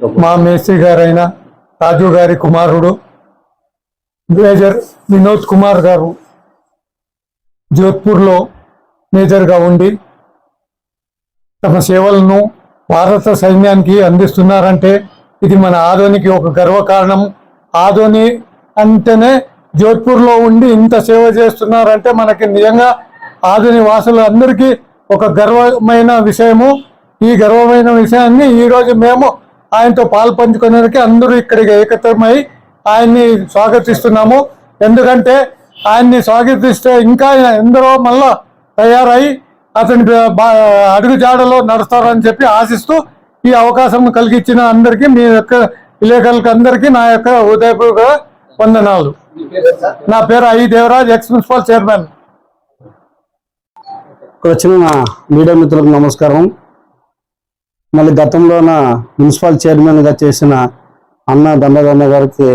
మా మేస్త్రి గారైన రాజు గారి కుమారుడు మేజర్ వినోద్ కుమార్ గారు జోధ్పూర్లో మేజర్గా ఉండి తమ సేవలను భారత సైన్యానికి అందిస్తున్నారంటే ఇది మన ఆధోనికి ఒక గర్వకారణం. ఆధోని అంటేనే జోధ్పూర్లో ఉండి ఇంత సేవ చేస్తున్నారంటే మనకి నిజంగా ఆధుని వాసులు అందరికీ ఒక గర్వమైన విషయము. ఈ గర్వమైన విషయాన్ని ఈరోజు మేము ఆయనతో పాలు పంచుకునేందుకు అందరూ ఇక్కడికి ఏకత్వమై ఆయన్ని స్వాగతిస్తున్నాము. ఎందుకంటే ఆయన్ని స్వాగతిస్తే ఇంకా ఎందరో మళ్ళా తయారై అతని బా- అడుగు జాడలో నడుస్తారని చెప్పి ఆశిస్తూ ఈ అవకాశం కలిగించిన అందరికీ మీ యొక్క విలేకరులకు అందరికీ నా యొక్క ఉదయపూర్వక వందనాలు. నా పేరు I Devaraj ex municipal chairman. ఇక్కడ వచ్చిన మీడియా మిత్రులకు నమస్కారం. మళ్ళీ గతంలోన మున్సిపల్ చైర్మన్గా చేసిన అన్న దండగన్న గారికి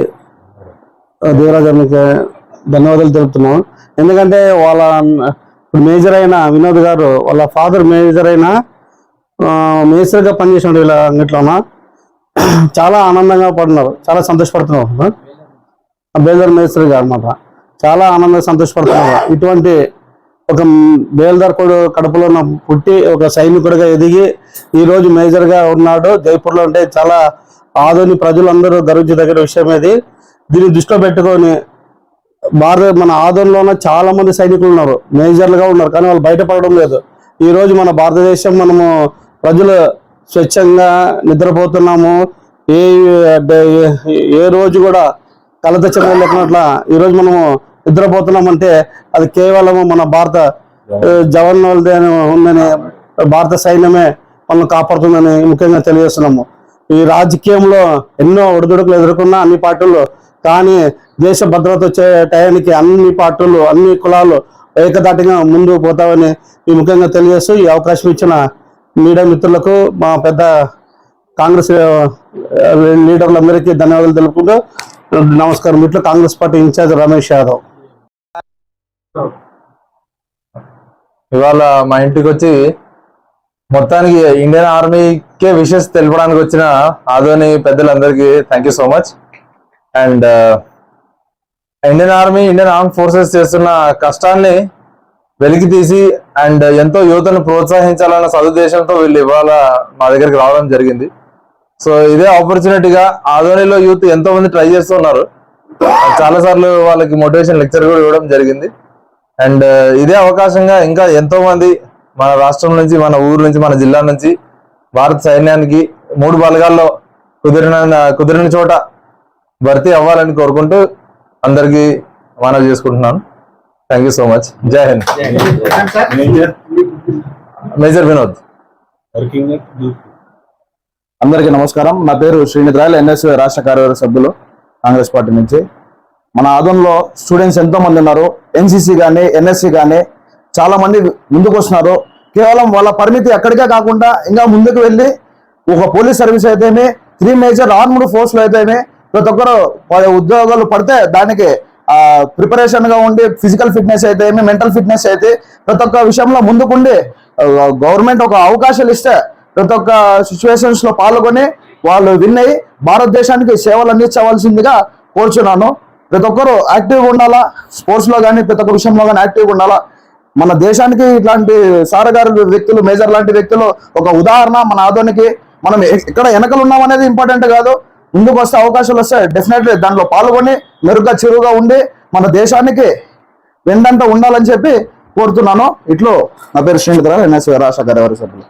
ఆ, ధన్యవాదాలు తెలుపుతున్నాం. ఎందుకంటే వాళ్ళ ఇప్పుడు మేజర్ అయిన వినోద్ గారు వాళ్ళ ఫాదర్ మేజర్ అయిన మేజర్గా పనిచేసినాడు వీళ్ళ అంగట్లోన. చాలా ఆనందంగా పడినారు. చాలా సంతోషపడుతున్నారు. బేదర్ మేస్త్రి అనమాట చాలా ఆనందంగా సంతోషపడుతున్నారు. ఇటువంటి ఒక బేల్దార్ కొడు కడపలో ఉన్న పుట్టి ఒక సైనికుడిగా ఎదిగి ఈరోజు మేజర్గా ఉన్నాడు. జైపూర్లో అంటే చాలా ఆధునిక ప్రజలందరూ గర్వించదగిన విషయం ఇది. దీన్ని దృష్టిలో పెట్టుకొని భారత మన ఆదోళనలో చాలా మంది సైనికులు ఉన్నారు. మేజర్లుగా ఉన్నారు కానీ వాళ్ళు బయటపడడం లేదు. ఈరోజు మన భారతదేశం మనము ప్రజలు స్వచ్ఛంగా నిద్రపోతున్నాము. ఏ ఏ- రోజు కూడా కలత చెమలు లేకున్నట్ల మనము నిద్రపోతున్నామంటే అది కేవలం మన భారత ఆ, వాళ్ళదే ఉందని భారత సైన్యమే మనల్ని కాపాడుతుందని ముఖ్యంగా తెలియజేస్తున్నాము. ఈ రాజకీయంలో ఎన్నో ఒడిదుడుకులు ఎదుర్కొన్న అన్ని పార్టీలు కానీ దేశ భద్రత వచ్చే టయానికి అన్ని పార్టీలు అన్ని కులాలు ఏకదాటిగా ముందు పోతామని ఈ ముఖ్యంగా తెలియజేస్తూ ఈ అవకాశం ఇచ్చిన మీడియా మిత్రులకు మా పెద్ద కాంగ్రెస్ లీడర్లందరికీ ధన్యవాదాలు తెలుపుకుంటూ నమస్కారం. ఇట్లా కాంగ్రెస్ పార్టీ ఇన్ఛార్జ్ రమేష్ యాదవ్. ఇవాళ మా ఇంటికి వచ్చి మొత్తానికి ఇండియన్ ఆర్మీకే విషెస్ తెలపడానికి వచ్చిన ఆదోని పెద్దలందరికీ thank you so much and Indian army Indian arm forces చేస్తున్న కష్టాన్ని వెలికి తీసి అండ్ ఎంతో యువతను ప్రోత్సహించాలన్న సదుద్దేశంతో వీళ్ళు ఇవాళ మా దగ్గరికి రావడం జరిగింది. సో ఇదే ఆపర్చునిటీగా ఆధోనిలో యూత్ ఎంతో మంది ట్రై చేస్తున్నారు చాలా సార్లు వాళ్ళకి మోటివేషన్ లెక్చర్ కూడా ఇవ్వడం జరిగింది. అండ్ ఇదే అవకాశంగా ఇంకా ఎంతో మంది మన రాష్ట్రం నుంచి మన ఊరు నుంచి మన జిల్లా నుంచి భారత సైన్యానికి మూడు బలగాల్లో కుదిరిన కుదిరిన చోట భర్తీ అవ్వాలని కోరుకుంటూ అందరికీ మనవి చేసుకుంటున్నాను. థ్యాంక్ యూ సో మచ్ జై హింద్ మేజర్ వినోద్ అందరికీ నమస్కారం. నా పేరు శ్రీనిధ్ రాయల్ ఎన్ఎస్ రాష్ట్ర కార్యవర్గ సభ్యులు కాంగ్రెస్ పార్టీ నుంచి. మన ఆదంలో స్టూడెంట్స్ ఎంతో మంది ఉన్నారు. ఎన్సీసీ కానీ ఎన్ఎస్సీ కానీ చాలా మంది ముందుకు వస్తున్నారు. కేవలం వాళ్ళ పరిమితి అక్కడికే కాకుండా ఇంకా ముందుకు వెళ్ళి ఒక పోలీస్ సర్వీస్ అయితేనే త్రీ మేజర్ ఆర్మ్డ్ ఫోర్స్లు అయితేనే ప్రతి ఒక్కరు ఉద్యోగాలు పడితే దానికి ప్రిపరేషన్గా ఉండి ఫిజికల్ ఫిట్నెస్ అయితే మెంటల్ ఫిట్నెస్ అయితే ప్రతి ఒక్క విషయంలో ముందుకుండి గవర్నమెంట్ ఒక అవకాశాలు ఇస్తే ప్రతి ఒక్క సిచ్యువేషన్స్లో పాల్గొని వాళ్ళు విన్ అయ్యి భారతదేశానికి సేవలు అందించవలసిందిగా కోరుచున్నాను. ప్రతి ఒక్కరు యాక్టివ్గా ఉండాలా? స్పోర్ట్స్లో కానీ ప్రతి ఒక్క విషయంలో కానీ యాక్టివ్గా ఉండాలా? మన దేశానికి ఇట్లాంటి సారగారు వ్యక్తులు మేజర్ లాంటి వ్యక్తులు ఒక ఉదాహరణ మన ఆధోనికి మనం ఎక్కడ వెనకలు ఉన్నాం అనేది ఇంపార్టెంట్ కాదు. ముందుకు వస్తే అవకాశాలు వస్తే డెఫినెట్లీ దాంట్లో పాల్గొని మెరుగ్గా చిరుగా ఉండి మన దేశానికి వెండంట ఉండాలని చెప్పి కోరుతున్నాను. ఇట్లో నా పేరు శ్రీనిధర ఎన్ఎస్ రాష్ట్ర కార్యవర్గ సభ్యులు.